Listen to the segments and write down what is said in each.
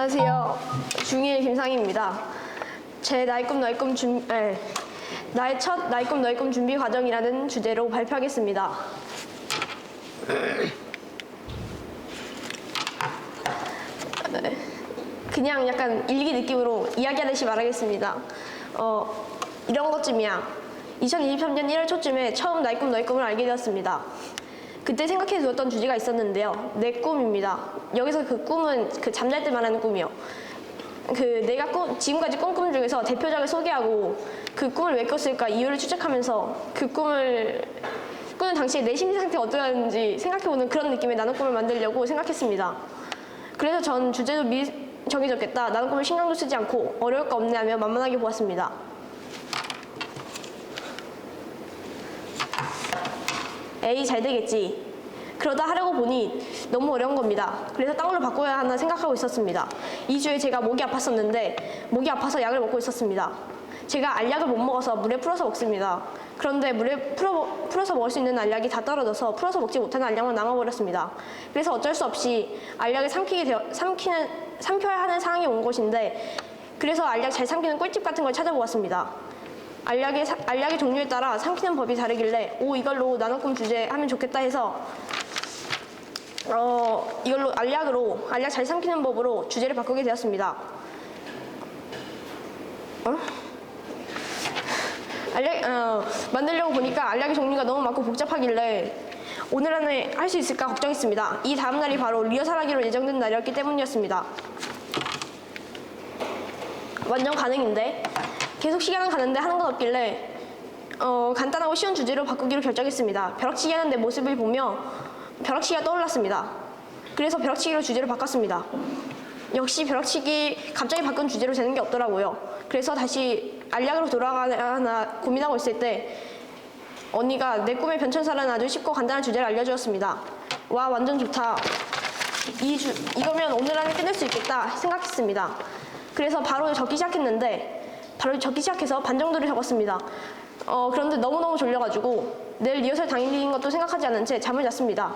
안녕하세요. 중1 김상희입니다. 제 나의 꿈 너의 꿈 준, 에, 나의 첫 나의 꿈 너의 꿈 준비 과정이라는 주제로 발표하겠습니다. 네, 그냥 약간 일기 느낌으로 이야기하듯이 말하겠습니다. 어, 이런 것쯤이야. 2023년 1월 초쯤에 처음 나의 꿈 너의 꿈을 알게 되었습니다. 그때 생각해 두었던 주제가 있었는데요. 내 꿈입니다. 여기서 그 꿈은 그 잠잘 때 말하는 꿈이요. 그 내가 꿈, 지금까지 꾼꿈 중에서 대표작을 소개하고 그 꿈을 왜 꿨을까 이유를 추적하면서 그 꿈을 꾸는 당시에 내 심리 상태가 어떠했는지 생각해보는 그런 느낌의 나는 꿈을 만들려고 생각했습니다. 그래서 전 주제도 미리 정해졌겠다. 나는 꿈을 신경도 쓰지 않고 어려울 거 없네 하며 만만하게 보았습니다. 에이 잘 되겠지. 그러다 하려고 보니 너무 어려운 겁니다. 그래서 딴 걸로 바꿔야 하나 생각하고 있었습니다. 2주에 제가 목이 아팠었는데 목이 아파서 약을 먹고 있었습니다. 제가 알약을 못 먹어서 물에 풀어서 먹습니다. 그런데 물에 풀어, 풀어서 먹을 수 있는 알약이 다 떨어져서 풀어서 먹지 못하는 알약만 남아버렸습니다. 그래서 어쩔 수 없이 알약을 삼키게 되어, 삼키는, 삼켜야 하는 상황이 온 것인데 그래서 알약 잘 삼키는 꿀팁 같은 걸 찾아보았습니다. 알약의, 사- 알약의 종류에 따라 삼키는 법이 다르길래 오 이걸로 나눠 꿈 주제 하면 좋겠다 해서 어 이걸로 알약으로 알약 잘 삼키는 법으로 주제를 바꾸게 되었습니다. 어? 알약 어, 만들려고 보니까 알약의 종류가 너무 많고 복잡하길래 오늘 안에 할 수 있을까 걱정했습니다. 이 다음 날이 바로 리허설하기로 예정된 날이었기 때문이었습니다. 완전 가능인데 계속 시간은 가는데 하는 건 없길래 어, 간단하고 쉬운 주제로 바꾸기로 결정했습니다. 벼락치기 하는 내 모습을 보며 벼락치기가 떠올랐습니다. 그래서 벼락치기로 주제를 바꿨습니다. 역시 벼락치기 갑자기 바꾼 주제로 되는 게 없더라고요. 그래서 다시 알약으로 돌아가나 고민하고 있을 때 언니가 내 꿈의 변천사라는 아주 쉽고 간단한 주제를 알려주었습니다. 와 완전 좋다. 이 주, 이거면 오늘 안에 끝낼 수 있겠다 생각했습니다. 그래서 바로 적기 시작했는데 바로 적기 시작해서 반 정도를 적었습니다. 어, 그런데 너무너무 졸려가지고 내일 리허설 당일인 것도 생각하지 않은 채 잠을 잤습니다.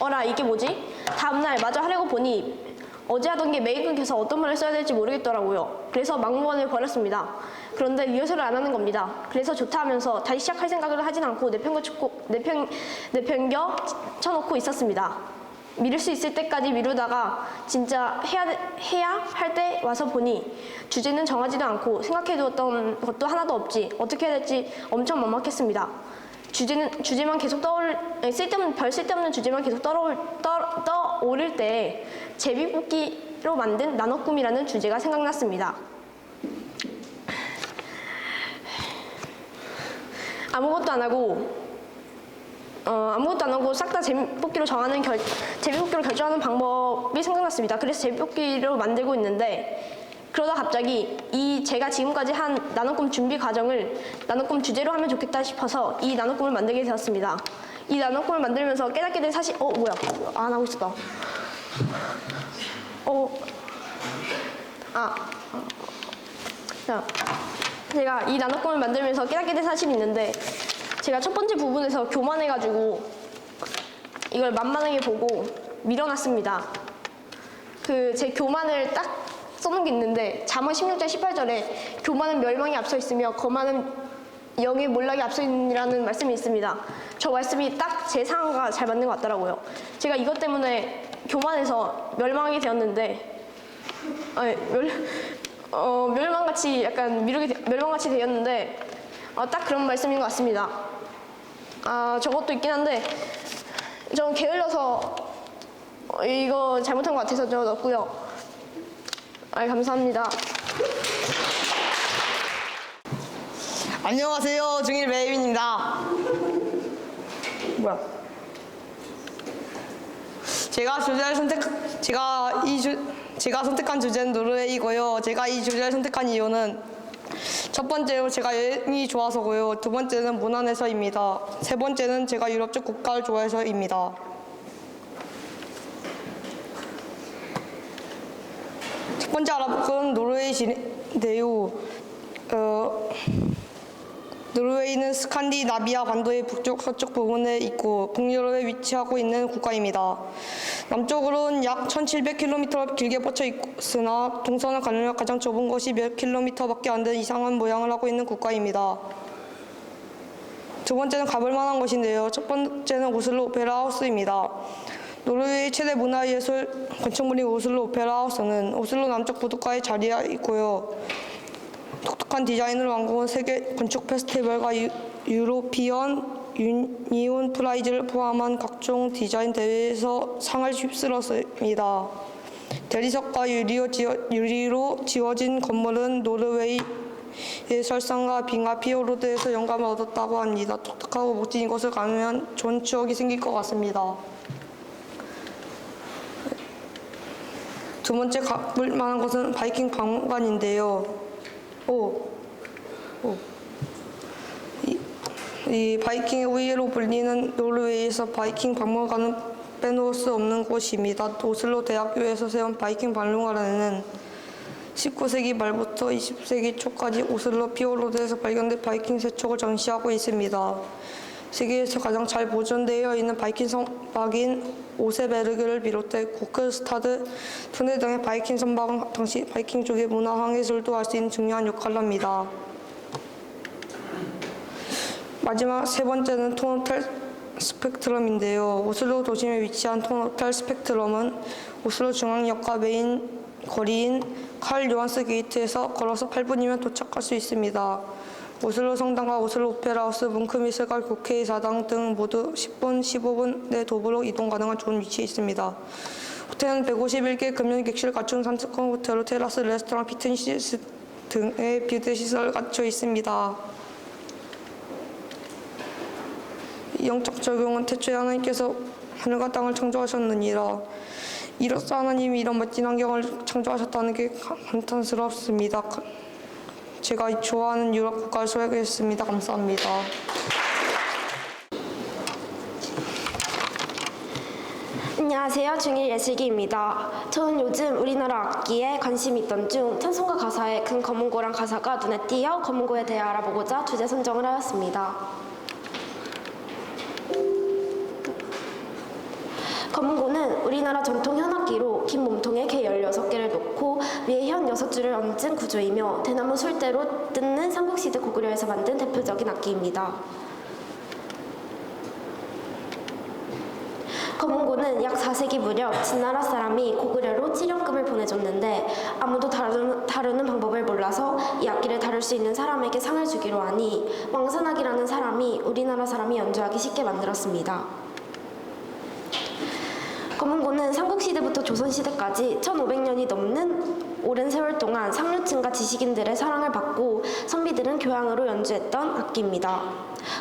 어라 이게 뭐지? 다음날 마저 하려고 보니 어제 하던 게 끊겨서 어떤 말을 써야 될지 모르겠더라고요. 그래서 막무가내를 버렸습니다. 그런데 리허설을 안 하는 겁니다. 그래서 좋다 하면서 다시 시작할 생각을 하진 않고 내편거 쳐놓고 있었습니다. 미룰 수 있을 때까지 미루다가 진짜 해야 돼- 해야 할 때 와서 보니 주제는 정하지도 않고 생각해두었던 것도 하나도 없지 어떻게 해야 될지 엄청 막막했습니다. 주제는 주제만 계속 떠올 쓸데없는 별 쓸데없는 주제만 계속 떠올 떠 떠오를 때 제비뽑기로 만든 나눠 꿈이라는 주제가 생각났습니다. 아무것도 안 하고 어, 아무것도 안 하고 싹다 제비뽑기로 정하는 결 제비뽑기로 결정하는 방법이 생각났습니다. 그래서 제비뽑기로 만들고 있는데 그러다 갑자기 이 제가 지금까지 한 나눔꿈 준비 과정을 나눔꿈 주제로 하면 좋겠다 싶어서 이 나눔꿈을 만들게 되었습니다. 이 나눔꿈을 만들면서 깨닫게 된 사실 어 뭐야 안 하고 있었다. 어 아. 자, 제가 이 나눔꿈을 만들면서 깨닫게 된 사실이 있는데 제가 첫 번째 부분에서 교만해가지고 이걸 만만하게 보고 밀어놨습니다. 그 제 교만을 딱 써놓은 게 있는데 잠언 16장 18절에 교만은 멸망이 앞서 있으며 거만은 영의 몰락이 앞서 있느라는 말씀이 있습니다. 저 말씀이 딱 제 상황과 잘 맞는 것 같더라고요. 제가 이것 때문에 교만해서 멸망하게 되었는데 아니, 멸, 어, 멸망같이 약간 미루게 되- 멸망같이 되었는데 어, 딱 그런 말씀인 것 같습니다. 아 저것도 있긴 한데 좀 게을러서 어, 이거 잘못한 것 같아서 저 넣었고요. 아 감사합니다. 안녕하세요. 중일 매입입니다. 뭐야? 제가 주제를 선택 제가 이 주 제가 선택한 주제는 노르웨이고요. 제가 이 주제를 선택한 이유는 첫 번째로 제가 여행이 좋아서고요. 두 번째는 무난해서입니다. 세 번째는 제가 유럽 쪽 국가를 좋아해서입니다. 첫 번째 알아볼 건 노르웨이인데요. 어, 노르웨이는 스칸디나비아 반도의 북쪽 서쪽 부분에 있고 북유럽에 위치하고 있는 국가입니다. 남쪽으로는 약 1,700km 길게 뻗쳐 있으나 동서는 가능한 가장 좁은 곳이 몇 킬로미터밖에 안 되는 이상한 모양을 하고 있는 국가입니다. 두 번째는 가볼 만한 곳인데요. 첫 번째는 오슬로 오페라 하우스입니다. 노르웨이 최대 문화예술 건축물인 오슬로 오페라 하우스는 오슬로 남쪽 부두가에 자리해 있고요. 독특한 디자인을 완공한 세계 건축 페스티벌과 유, 유로피언 유니온 프라이즈를 포함한 각종 디자인 대회에서 상을 휩쓸었습니다. 대리석과 유리로, 지어, 유리로 지어진 건물은 노르웨이 예설상가 빙하 피오르드에서 영감을 얻었다고 합니다. 독특하고 멋진 이곳을 가면 좋은 추억이 생길 것 같습니다. 두 번째 가볼 만한 곳은 바이킹 박물관인데요. 오, 오. 이, 이 바이킹의 우위로 불리는 노르웨이에서 바이킹 박물관은 빼놓을 수 없는 곳입니다. 오슬로 대학교에서 세운 바이킹 박물관에는 19세기 말부터 20세기 초까지 오슬로 피오르드에서 발견된 바이킹 세척을 전시하고 있습니다. 세계에서 가장 잘 보존되어 있는 바이킹 선박인 오세베르그를 비롯해 고크스타드, 푸네 등의 바이킹 선박은 당시 바이킹 쪽의 문화 항해술도 할 수 있는 중요한 역할을 합니다. 마지막 세 번째는 톤호텔 스펙트럼인데요. 오슬로 도심에 위치한 톤호텔 스펙트럼은 오슬로 중앙역과 메인 거리인 칼 요한스 게이트에서 걸어서 8분이면 도착할 수 있습니다. 오슬로 성당과 오슬로 오페라 하우스, 뭉크미술관, 국회의 사당 등 모두 10분, 15분 내 도보로 이동 가능한 좋은 위치에 있습니다. 호텔은 151개 금연 객실 갖춘 3층 호텔로 테라스, 레스토랑, 피트니스 등의 비대 시설 갖춰 있습니다. 이 영적 적용은 태초에 하나님께서 하늘과 땅을 창조하셨느니라. 이로써 하나님이 이런 멋진 환경을 창조하셨다는 게 감탄스럽습니다. 제가 좋아하는 유럽 국가를 소개했습니다. 감사합니다. 안녕하세요. 중1 예슬기입니다. 저는 요즘 우리나라 악기에 관심이 있던 중 찬송가 가사에 큰 검은고랑 가사가 눈에 띄어 검은고에 대해 알아보고자 주제 선정을 하였습니다. 검은고는 우리나라 전통 현악기로 긴 몸통에 개 16개를 놓고 위에 현 6줄을 얹은 구조이며 대나무 술대로 뜯는 삼국시대 고구려에서 만든 대표적인 악기입니다. 검은고는 약 4세기 무렵 진나라 사람이 고구려로 치령금을 보내줬는데 아무도 다루는, 다루는 방법을 몰라서 이 악기를 다룰 수 있는 사람에게 상을 주기로 하니 왕산악이라는 사람이 우리나라 사람이 연주하기 쉽게 만들었습니다. 검은고는 삼국시대부터 조선시대까지 1500년이 넘는 오랜 세월 동안 상류층과 지식인들의 사랑을 받고 선비들은 교양으로 연주했던 악기입니다.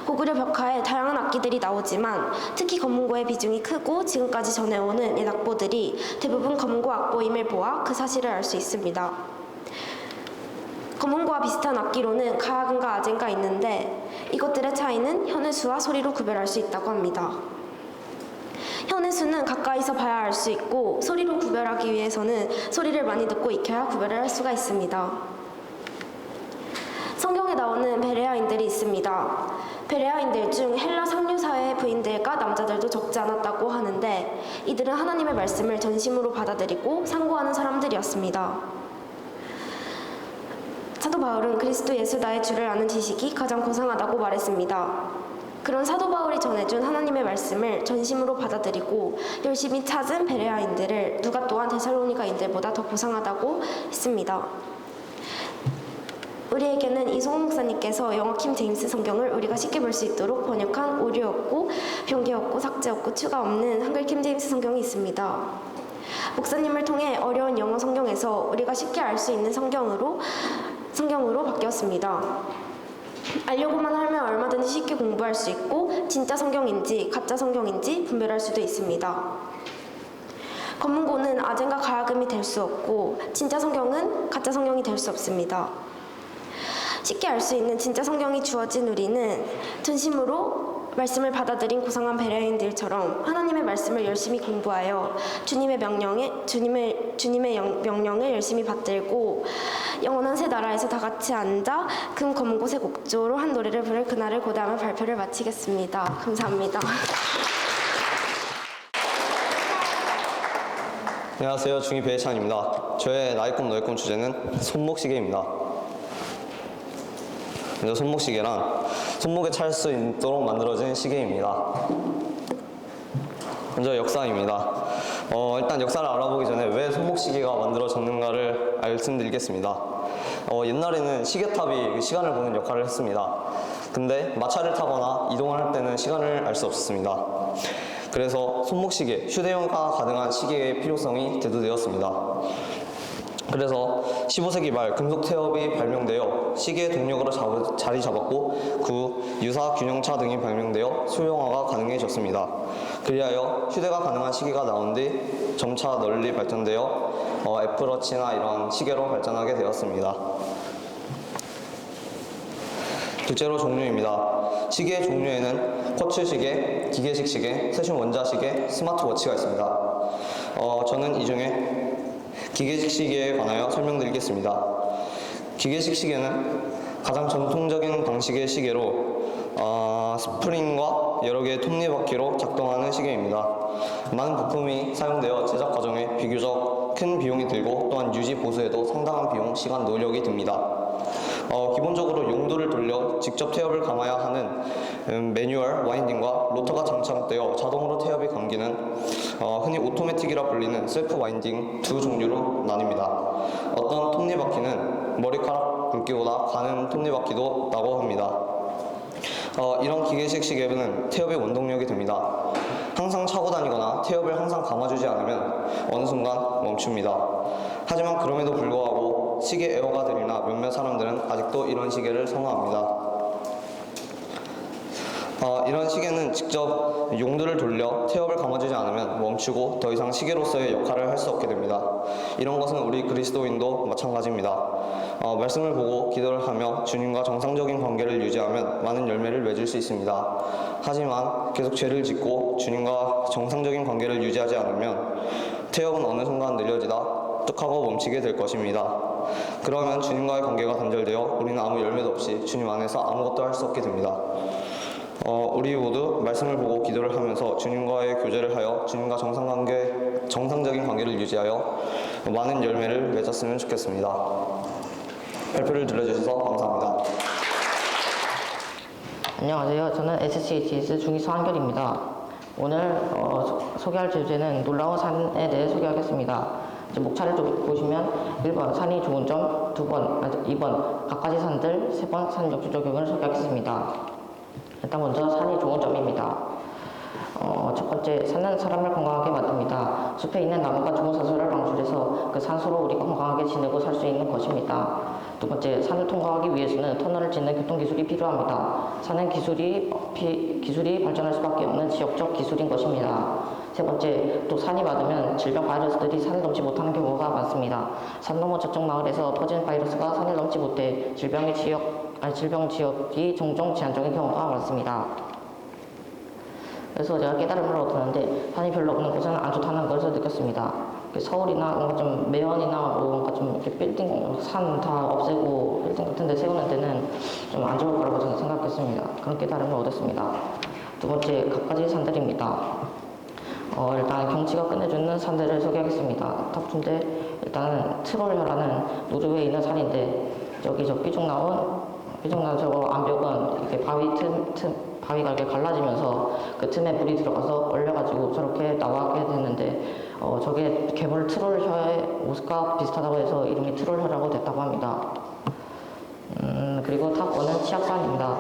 고구려 벽화에 다양한 악기들이 나오지만 특히 검은고의 비중이 크고 지금까지 전해오는 옛 악보들이 대부분 검은고 악보임을 보아 그 사실을 알 수 있습니다. 검은고와 비슷한 악기로는 가야금과 아젠가 있는데 이것들의 차이는 현의 수와 소리로 구별할 수 있다고 합니다. 현의수는 가까이서 봐야 알 수 있고 소리로 구별하기 위해서는 소리를 많이 듣고 익혀야 구별을 할 수가 있습니다. 성경에 나오는 베레아인들이 있습니다. 베레아인들 중 헬라 상류 사회의 부인들과 남자들도 적지 않았다고 하는데 이들은 하나님의 말씀을 전심으로 받아들이고 상고하는 사람들이었습니다. 사도 바울은 그리스도 예수 나의 주를 아는 지식이 가장 고상하다고 말했습니다. 그런 사도 바울이 전해준 하나님의 말씀을 전심으로 받아들이고 열심히 찾은 베레아인들을 누가 또한 데살로니가인들보다 더 고상하다고 했습니다. 우리에게는 이송호 목사님께서 영어 킴 제임스 성경을 우리가 쉽게 볼 수 있도록 번역한 오류 없고 변기 없고 삭제 없고 추가 없는 한글 킴 제임스 성경이 있습니다. 목사님을 통해 어려운 영어 성경에서 우리가 쉽게 알 수 있는 성경으로 성경으로 바뀌었습니다. 알려고만 하면 얼마든지 쉽게 공부할 수 있고 진짜 성경인지 가짜 성경인지 분별할 수도 있습니다. 검은고는 아젠가 가야금이 될 수 없고 진짜 성경은 가짜 성경이 될 수 없습니다. 쉽게 알 수 있는 진짜 성경이 주어진 우리는 전심으로 말씀을 받아들인 고상한 베레인들처럼 하나님의 말씀을 열심히 공부하여 주님의 명령에 주님의 주님의 영- 명령을 열심히 받들고 영원한 새 나라에서 다 같이 앉아 금 검은고색 옥조로 한 노래를 부를 그날을 고대하며 발표를 마치겠습니다. 감사합니다. 안녕하세요. 중2 배혜찬입니다. 저의 나의 꿈 너의 꿈 주제는 손목시계입니다. 먼저 손목시계란 손목에 찰 수 있도록 만들어진 시계입니다. 먼저 역사입니다. 어, 일단 역사를 알아보기 전에 왜 손목시계가 만들어졌는가를 말씀드리겠습니다. 어, 옛날에는 시계탑이 그 시간을 보는 역할을 했습니다. 근데 마차를 타거나 이동을 할 때는 시간을 알 수 없었습니다. 그래서 손목시계, 휴대용가 가능한 시계의 필요성이 대두되었습니다. 그래서 15세기 말 금속 태엽이 발명되어 시계의 동력으로 잡- 자리 잡았고 그후 유사 균형차 등이 발명되어 소형화가 가능해졌습니다. 그리하여 휴대가 가능한 시계가 나온 뒤 점차 널리 발전되어 어, 애플워치나 이런 시계로 발전하게 되었습니다. 둘째로 종류입니다. 시계의 종류에는 쿼츠 시계, 기계식 시계, 세션 원자 시계, 스마트워치가 있습니다. 어, 저는 이 중에 기계식 시계에 관하여 설명드리겠습니다. 기계식 시계는 가장 전통적인 방식의 시계로 어, 스프링과 여러 개의 톱니바퀴로 작동하는 시계입니다. 많은 부품이 사용되어 제작 과정에 비교적 큰 비용이 들고 또한 유지 보수에도 상당한 비용, 시간, 노력이 듭니다. 어, 기본적으로 용도를 돌려 직접 태엽을 감아야 하는 음, 매뉴얼, 와인딩과 로터가 장착되어 자동으로 태엽이 감기는 어, 흔히 오토매틱이라 불리는 셀프 와인딩 두 종류로 나뉩니다. 어떤 톱니바퀴는 머리카락 굵기보다 가는 톱니바퀴도 있다고 합니다. 어, 이런 기계식 시계는 태엽의 원동력이 됩니다. 항상 차고 다니거나 태엽을 항상 감아주지 않으면 어느 순간 멈춥니다. 하지만 그럼에도 불구하고 시계 애호가들이나 몇몇 사람들은 아직도 이런 시계를 선호합니다. 어, 이런 시계는 직접 용도를 돌려 태엽을 감아주지 않으면 멈추고 더 이상 시계로서의 역할을 할 수 없게 됩니다. 이런 것은 우리 그리스도인도 마찬가지입니다. 어, 말씀을 보고 기도를 하며 주님과 정상적인 관계를 유지하면 많은 열매를 맺을 수 있습니다. 하지만 계속 죄를 짓고 주님과 정상적인 관계를 유지하지 않으면 태엽은 어느 순간 늘려지다 뚝 하고 멈추게 될 것입니다. 그러면 주님과의 관계가 단절되어 우리는 아무 열매도 없이 주님 안에서 아무것도 할 수 없게 됩니다. 어, 우리 모두 말씀을 보고 기도를 하면서 주님과의 교제를 하여 주님과 정상 관계, 정상적인 관계를 유지하여 많은 열매를 맺었으면 좋겠습니다. 발표를 들어주셔서 감사합니다. 안녕하세요. 저는 SCHS 중위소 한결입니다. 오늘 어, 소- 소개할 주제는 놀라운 산에 대해 소개하겠습니다. 목차를 좀 보시면 1번 산이 좋은 점, 2번, 아, 2번 갖가지 산들, 3번 산 역주 적용을 소개하겠습니다. 일단 먼저 산이 좋은 점입니다. 어, 첫 번째, 산은 사람을 건강하게 만듭니다. 숲에 있는 나무가 좋은 산소를 방출해서 그 산소로 우리 건강하게 지내고 살 수 있는 것입니다. 두 번째, 산을 통과하기 위해서는 터널을 짓는 교통 기술이 필요합니다. 산은 기술이, 어, 피- 기술이 발전할 수밖에 없는 지역적 기술인 것입니다. 세 번째, 또 산이 많으면 질병 바이러스들이 산을 넘지 못하는 경우가 많습니다. 산 너머 저쪽 마을에서 퍼진 바이러스가 산을 넘지 못해 질병의 지역, 아니, 질병 지역이 종종 제한적인 경우가 많습니다. 그래서 제가 깨달음을 얻었는데 산이 별로 없는 곳은 안 좋다는 것을 느꼈습니다. 그 서울이나 뭔가 좀 매연이나 뭐 뭔가 좀 이렇게 빌딩 산 다 없애고 빌딩 같은 데 세우는 데는 좀 안 좋을 거라고 저는 생각했습니다. 그런 깨달음을 얻었습니다. 두 번째 갖가지 산들입니다. 어, 일단 경치가 끝내주는 산들을 소개하겠습니다. 탑준데 일단은 트롤혀라는 노르웨이에 있는 산인데 저기 저 삐죽 나온 삐죽 나온 저거 암벽은 이렇게 바위 틈, 틈 바위가 이렇게 갈라지면서 그 틈에 물이 들어가서 얼려가지고 저렇게 나와게 됐는데 어, 저게 개물 트롤혀의 옷과 비슷하다고 해서 이름이 트롤혀라고 됐다고 합니다. 음, 그리고 탑 1은 치악산입니다.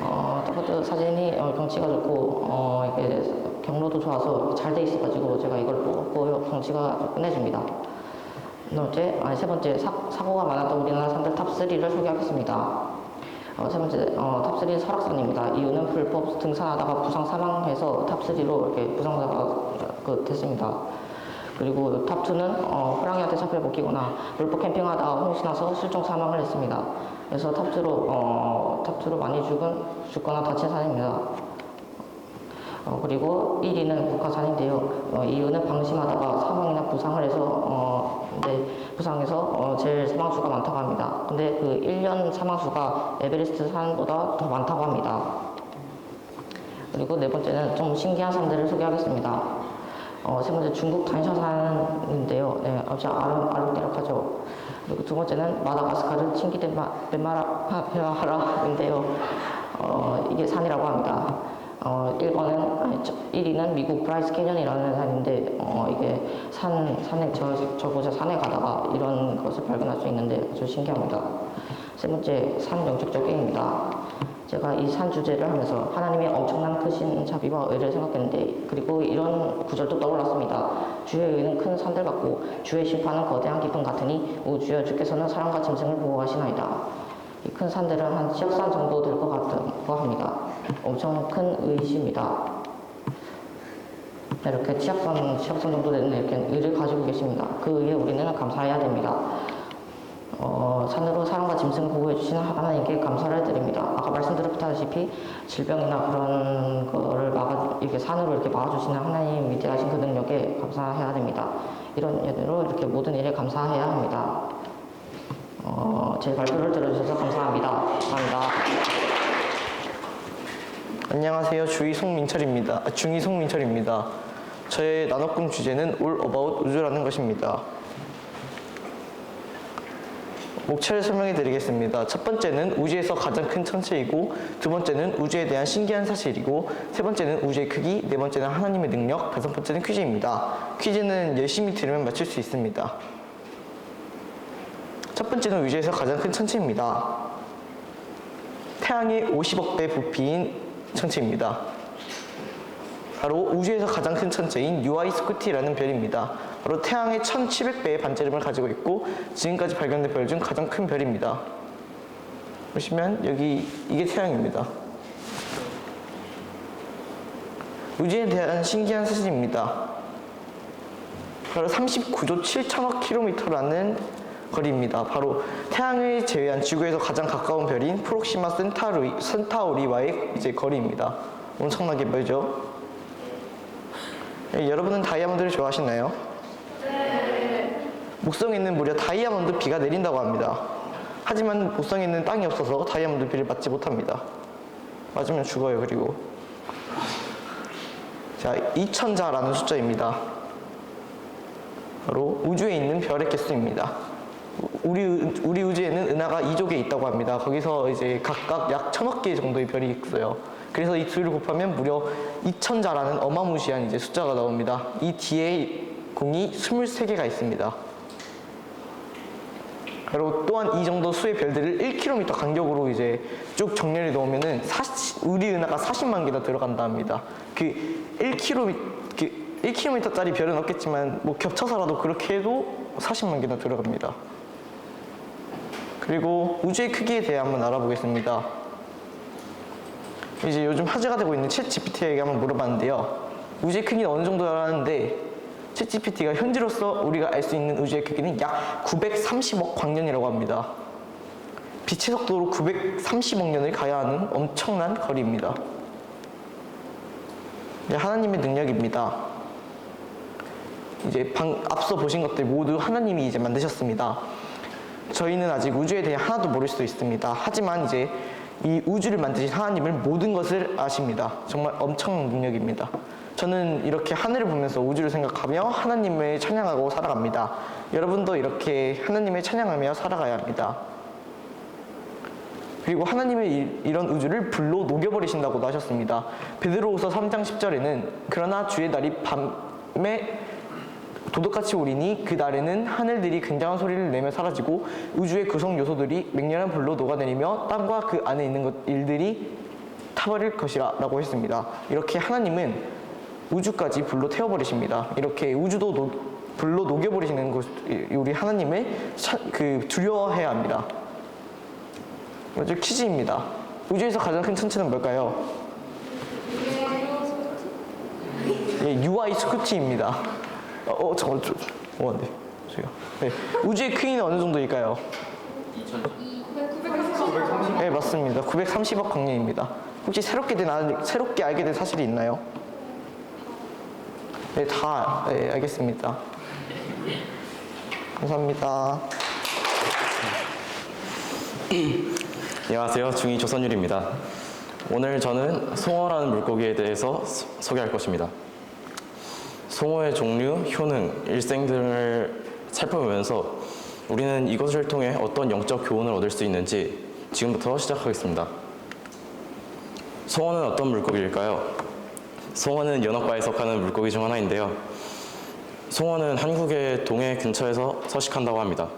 어, 첫 번째 사진이 어, 경치가 좋고, 어, 이게 경로도 좋아서 잘 돼 있어가지고 제가 이걸 뽑았고, 경치가 끝내줍니다. 두 번째, 아니, 세 번째, 사, 사고가 많았던 우리나라 산들 탑 3를 소개하겠습니다. 어, 세 번째, 어, 탑 3는 설악산입니다. 이유는 불법 등산하다가 부상 사망해서 탑 3로 이렇게 부상자가 그, 됐습니다. 그리고 탑2는 어, 호랑이한테 잡혀 먹히거나 불법 캠핑하다가 홍수나서 실종 사망을 했습니다. 그래서 탑2로, 어, 탑2로 많이 죽은, 죽거나 다친 산입니다. 어, 그리고 1위는 북한산인데요. 어, 이유는 방심하다가 사망이나 부상을 해서 어, 네, 부상해서 어, 제일 사망수가 많다고 합니다. 근데 그 1년 사망수가 에베레스트 산보다 더 많다고 합니다. 그리고 네 번째는 좀 신기한 산들을 소개하겠습니다. 어, 세 번째 중국 단샤산인데요. 네, 아주 아름, 아름다락하죠. 그리고 두 번째는 마다가스카르 칭기데마라인데요. 어, 이게 산이라고 합니다. 어, 1번은, 아니, 저, 1위는 미국 브라이스 캐년이라는 산인데, 어, 이게 산, 산에, 저, 저곳에 산에 가다가 이런 것을 발견할 수 있는데 아주 신기합니다. 세 번째, 산 영적 적용입니다. 제가 이 산 주제를 하면서 하나님의 엄청난 크신 자비와 의를 생각했는데 그리고 이런 구절도 떠올랐습니다. 주의 의는 큰 산들 같고 주의 심판은 거대한 기쁨 같으니 우주여 주께서는 사람과 짐승을 보호하시나이다. 이 큰 산들은 한 지역산 정도 될 것 같다고 합니다. 엄청 큰 의시입니다. 네, 이렇게 지역산, 지역산 정도 되는 이렇게 의를 가지고 계십니다. 그 의에 우리는 감사해야 됩니다. 어, 산으로 사람과 짐승을 보호해 주시는 하나님께 감사를 드립니다. 아까 말씀드렸다시피 질병이나 그런 거를 막아 이렇게 산으로 이렇게 막아주시는 하나님 위대하신 그 능력에 감사해야 됩니다. 이런 예로 이렇게 모든 일에 감사해야 합니다. 어, 제 발표를 들어주셔서 감사합니다. 감사합니다. 안녕하세요. 주의 송민철입니다. 아, 중의 송민철입니다. 저의 나노꿈 주제는 All About 우주라는 것입니다. 목차를 설명해 드리겠습니다. 첫 번째는 우주에서 가장 큰 천체이고, 두 번째는 우주에 대한 신기한 사실이고, 세 번째는 우주의 크기, 네 번째는 하나님의 능력, 다섯 번째는 퀴즈입니다. 퀴즈는 열심히 들으면 맞출 수 있습니다. 첫 번째는 우주에서 가장 큰 천체입니다. 태양의 50억 배 부피인 천체입니다. 바로 우주에서 가장 큰 천체인 UI 스쿠티라는 별입니다. 바로 태양의 1700배의 반지름을 가지고 있고 지금까지 발견된 별 중 가장 큰 별입니다. 보시면 여기 이게 태양입니다. 우주에 대한 신기한 사실입니다. 바로 39조 7천억 킬로미터라는 거리입니다. 바로 태양을 제외한 지구에서 가장 가까운 별인 프록시마 센타우리, 센타우리와의 이제 거리입니다. 엄청나게 멀죠? 예, 여러분은 다이아몬드를 좋아하시나요? 네. 목성에는 무려 다이아몬드 비가 내린다고 합니다. 하지만 목성에는 땅이 없어서 다이아몬드 비를 맞지 못합니다. 맞으면 죽어요, 그리고. 자, 2000자라는 숫자입니다. 바로 우주에 있는 별의 개수입니다. 우리, 우리 우주에는 은하가 2조 개 있다고 합니다. 거기서 이제 각각 약 천억 개 정도의 별이 있어요. 그래서 이 둘을 곱하면 무려 2000자라는 어마무시한 이제 숫자가 나옵니다. 이 뒤에 공이 23개가 있습니다. 그리고 또한 이 정도 수의 별들을 1km 간격으로 이제 쭉 정렬해 놓으면은 40, 우리 은하가 40만 개나 들어간다 합니다. 그 1km, 그 1km짜리 별은 없겠지만 뭐 겹쳐서라도 그렇게 해도 40만 개나 들어갑니다. 그리고 우주의 크기에 대해 한번 알아보겠습니다. 이제 요즘 화제가 되고 있는 챗 GPT에게 한번 물어봤는데요. 우주의 크기는 어느 정도라는데 챗 GPT가 현재로서 우리가 알 수 있는 우주의 크기는 약 930억 광년이라고 합니다. 빛의 속도로 930억 년을 가야 하는 엄청난 거리입니다. 하나님의 능력입니다. 이제 방, 앞서 보신 것들 모두 하나님이 이제 만드셨습니다. 저희는 아직 우주에 대해 하나도 모를 수도 있습니다. 하지만 이제 이 우주를 만드신 하나님을 모든 것을 아십니다. 정말 엄청난 능력입니다. 저는 이렇게 하늘을 보면서 우주를 생각하며 하나님을 찬양하고 살아갑니다. 여러분도 이렇게 하나님을 찬양하며 살아가야 합니다. 그리고 하나님의 이- 이런 우주를 불로 녹여버리신다고도 하셨습니다. 베드로후서 3장 10절에는 그러나 주의 날이 밤에 도둑같이 오리니 그 날에는 하늘들이 굉장한 소리를 내며 사라지고 우주의 구성 요소들이 맹렬한 불로 녹아내리며 땅과 그 안에 있는 것 일들이 타버릴 것이라 라고 했습니다. 이렇게 하나님은 우주까지 불로 태워버리십니다. 이렇게 우주도 녹- 불로 녹여버리시는 것, 우리 하나님을 차- 그 두려워해야 합니다. 먼저 퀴즈입니다. 우주에서 가장 큰 천체는 뭘까요? 예, UI 스쿠티입니다. 어, 어 잠깐, 저, 어, 네. 제가. 네. 우주의 크기는 어느 정도일까요? 2,000. 네, 맞습니다. 930억 광년입니다. 혹시 새롭게 된, 알- 새롭게 알게 된 사실이 있나요? 네, 다 네, 알겠습니다. 감사합니다. 안녕하세요. 중2 조선율입니다. 오늘 저는 송어라는 물고기에 대해서 소- 소개할 것입니다. 송어의 종류, 효능, 일생 등을 살펴보면서 우리는 이것을 통해 어떤 영적 교훈을 얻을 수 있는지 지금부터 시작하겠습니다. 송어는 어떤 물고기일까요? 송어는 연어과에 속하는 물고기 중 하나인데요. 송어는 한국의 동해 근처에서 서식한다고 합니다.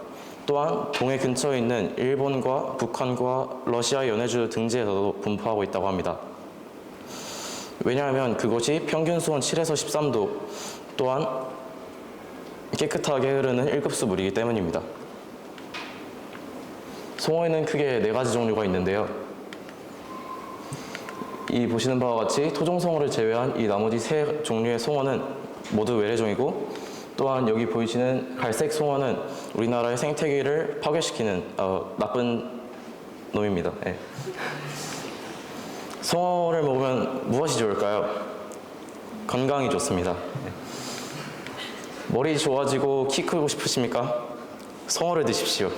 또한 동해 근처에 있는 일본과 북한과 러시아 연해주 등지에서도 분포하고 있다고 합니다. 왜냐하면 그곳이 평균 수온 7에서 13도 또한 깨끗하게 흐르는 1급수 물이기 때문입니다. 송어에는 크게 네 가지 종류가 있는데요. 이 보시는 바와 같이 토종송어를 제외한 이 나머지 세 종류의 송어는 모두 외래종이고 또한 여기 보이시는 갈색 송어는 우리나라의 생태계를 파괴시키는 어, 나쁜 놈입니다. 예. 송어를 먹으면 무엇이 좋을까요? 건강이 좋습니다. 예. 머리 좋아지고 키 크고 싶으십니까? 송어를 드십시오.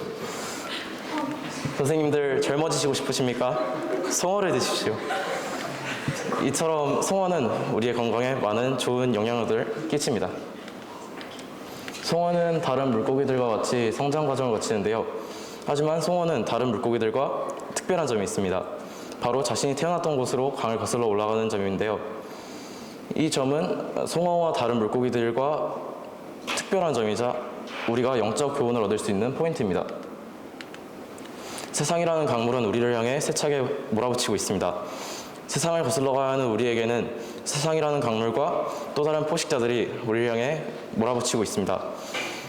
선생님들 젊어지시고 싶으십니까? 송어를 드십시오. 이처럼 송어는 우리의 건강에 많은 좋은 영향을 끼칩니다. 송어는 다른 물고기들과 같이 성장 과정을 거치는데요. 하지만 송어는 다른 물고기들과 특별한 점이 있습니다. 바로 자신이 태어났던 곳으로 강을 거슬러 올라가는 점인데요. 이 점은 송어와 다른 물고기들과 특별한 점이자 우리가 영적 교훈을 얻을 수 있는 포인트입니다. 세상이라는 강물은 우리를 향해 세차게 몰아붙이고 있습니다. 세상을 거슬러 가야 하는 우리에게는 세상이라는 강물과 또 다른 포식자들이 우리를 향해 몰아붙이고 있습니다.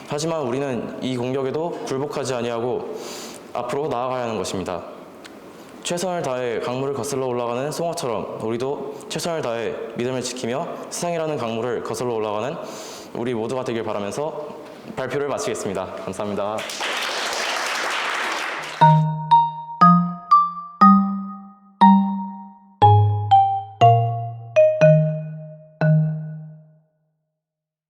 하지만 우리는 이 공격에도 굴복하지 아니하고 앞으로 나아가야 하는 것입니다. 최선을 다해 강물을 거슬러 올라가는 송어처럼 우리도 최선을 다해 믿음을 지키며 세상이라는 강물을 거슬러 올라가는 우리 모두가 되길 바라면서 발표를 마치겠습니다. 감사합니다.